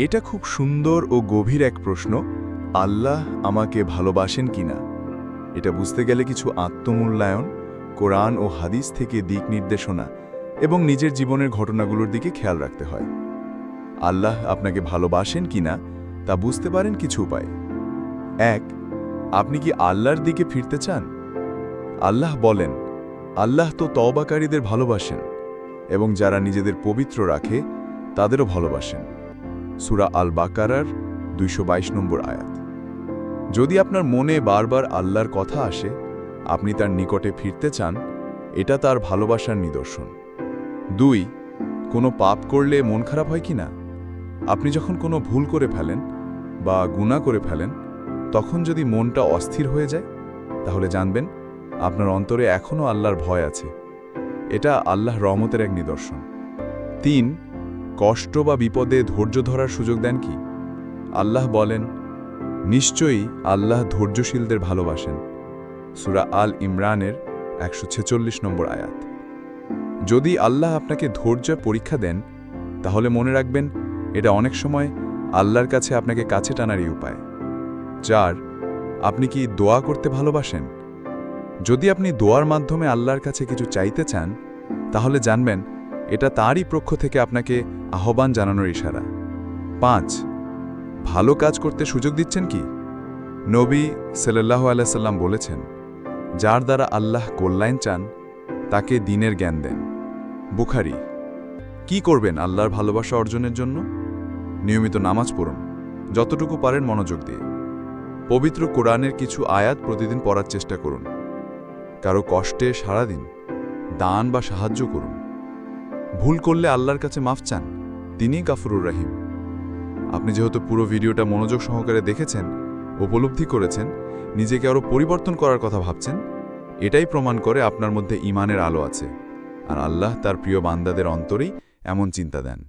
এটা খুব সুন্দর ও গভীর এক প্রশ্ন, আল্লাহ আমাকে ভালোবাসেন কিনা? এটা বুঝতে গেলে কিছু আত্মমূল্যায়ন, কোরআন ও হাদিস থেকে দিক নির্দেশনা এবং নিজের জীবনের ঘটনাগুলোর দিকে খেয়াল রাখতে হয়। আল্লাহ আপনাকে ভালোবাসেন কিনা তা বুঝতে পারেন কিছু উপায়। এক, আপনি কি আল্লাহর দিকে ফিরতে চান? আল্লাহ বলেন, আল্লাহ তো তবাকারীদের ভালোবাসেন এবং যারা নিজেদের পবিত্র রাখে, তাদেরও ভালোবাসেন। সুরা আল বাকারার দুইশো বাইশ নম্বর আয়াত। যদি আপনার মনে বারবার আল্লাহর কথা আসে, আপনি তার নিকটে ফিরতে চান, এটা তার ভালোবাসার নিদর্শন। দুই, কোনো পাপ করলে মন খারাপ হয় কি না? আপনি যখন কোনো ভুল করে ফেলেন বা গুণা করে ফেলেন, তখন যদি মনটা অস্থির হয়ে যায়, তাহলে জানবেন আপনার অন্তরে এখনও আল্লাহর ভয় আছে। এটা আল্লাহ রহমতের এক নিদর্শন। তিন কষ্ট বা বিপদে ধৈর্য ধরার সুযোগ দেন কি? আল্লাহ বলেন, নিশ্চয়ই আল্লাহ ধৈর্যশীলদের ভালোবাসেন। সুরা আল ইমরানের একশো ছেচল্লিশ নম্বর আয়াত। যদি আল্লাহ আপনাকে ধৈর্য পরীক্ষা দেন, তাহলে মনে রাখবেন, এটা অনেক সময় আল্লাহর কাছে আপনাকে কাছে টানারই উপায়। চার আপনি কি দোয়া করতে ভালোবাসেন? যদি আপনি দোয়ার মাধ্যমে আল্লাহর কাছে কিছু চাইতে চান, তাহলে জানবেন এটা তারই পক্ষ থেকে আপনাকে আহ্বান জানানোর ইশারা। পাঁচ, ভালো কাজ করতে সুযোগ দিচ্ছেন কি? নবী সাল্লাহ আলাইসাল্লাম বলেছেন, যার দ্বারা আল্লাহ কল্যাণ চান, তাকে দিনের জ্ঞান দেন। বুখারি, কি করবেন আল্লাহর ভালোবাসা অর্জনের জন্য? নিয়মিত নামাজ পড়ুন, যতটুকু পারেন মনোযোগ দিয়ে। পবিত্র কোরআনের কিছু আয়াত প্রতিদিন পড়ার চেষ্টা করুন। কারও কষ্টে সারাদিন দান বা সাহায্য করুন। ভুল করলে আল্লাহর কাছে মাফ চান তিনি গাফরুর রাহিম। আপনি যেহেতু পুরো ভিডিওটা মনোযোগ সহকারে দেখেছেন, উপলব্ধি করেছেন, নিজেকে আরও পরিবর্তন করার কথা ভাবছেন, এটাই প্রমাণ করে আপনার মধ্যে ইমানের আলো আছে, আর আল্লাহ তার প্রিয় বান্দাদের অন্তরেই এমন চিন্তা দেন।